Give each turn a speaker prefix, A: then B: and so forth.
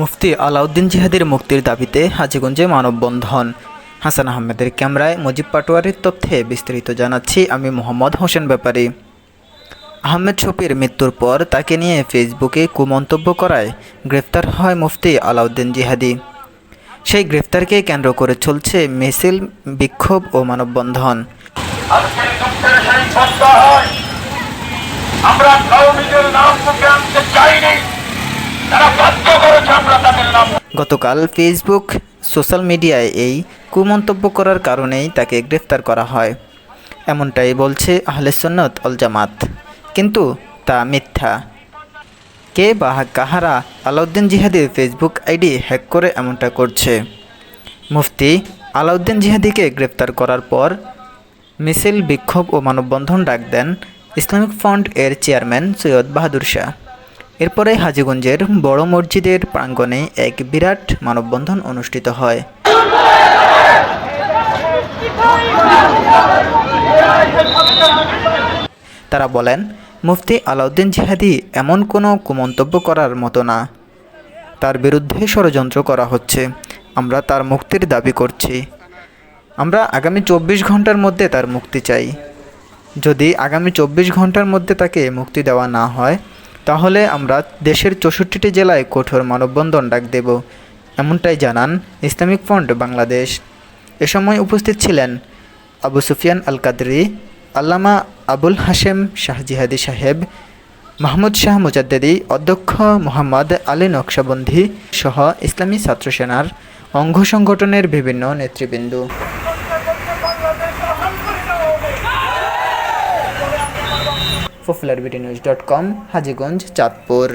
A: মুফতি আলাউদ্দিন জিহাদির মুক্তির দাবিতে হাজিগঞ্জে মানববন্ধন। হাসান আহমেদের ক্যামেরায় মুজিব পাটোয়ারির তথ্যে বিস্তারিত জানাচ্ছি, আমি মোহাম্মদ হোসেন ব্যাপারী। আহমেদ শফির মৃত্যুর পর তাকে নিয়ে ফেসবুকে কুমন্তব্য করায় গ্রেফতার হয় মুফতি আলাউদ্দিন জিহাদি। সেই গ্রেফতারকে কেন্দ্র করে চলছে মিছিল, বিক্ষোভ ও মানববন্ধন। গতকাল ফেসবুক সোশ্যাল মিডিয়ায় এই কুমন্তব্য করার কারণেই তাকে গ্রেফতার করা হয়। এমনটাই বলছে আহলে সন্নত অল জামাত। কিন্তু তা মিথ্যা। কে বা কাহারা আলাউদ্দিন জিহাদির ফেসবুক আইডি হ্যাক করে এমনটা করছে? মুফতি আলাউদ্দিন জিহাদিকে গ্রেফতার করার পর মিছিল, বিক্ষোভ ও মানববন্ধন ডাক দেন ইসলামিক ফ্রন্ট এর চেয়ারম্যান সৈয়দ বাহাদুর শাহ। এরপরে হাজীগঞ্জের বড় মসজিদের প্রাঙ্গণে এক বিরাট মানববন্ধন অনুষ্ঠিত হয়। তারা বলেন, মুফতি আলাউদ্দিন জিহাদি এমন কোনো কুমন্তব্য করার মতো না। তার বিরুদ্ধে ষড়যন্ত্র করা হচ্ছে। আমরা তার মুক্তির দাবি করছি। আমরা আগামী চব্বিশ ঘণ্টার মধ্যে তার মুক্তি চাই। যদি আগামী চব্বিশ ঘণ্টার মধ্যে তাকে মুক্তি দেওয়া না হয় তাহলে আমরা দেশের চৌষট্টিটি জেলায় কঠোর মানববন্ধন ডাক দেব। এমনটাই জানান ইসলামিক ফ্রন্ট বাংলাদেশ। এ সময় উপস্থিত ছিলেন আবু সুফিয়ান আল কাদরি আল্লামা আবুল হাশেম শাহজিহাদি সাহেব, মাহমুদ শাহ মুজাদ্দেদি, অধ্যক্ষ মোহাম্মদ আলী নকশাবন্দি সহ ইসলামী ছাত্র সেনার অঙ্গ সংগঠনের বিভিন্ন নেতৃবৃন্দ। Popular BT news dot com Hajiganj Chandpur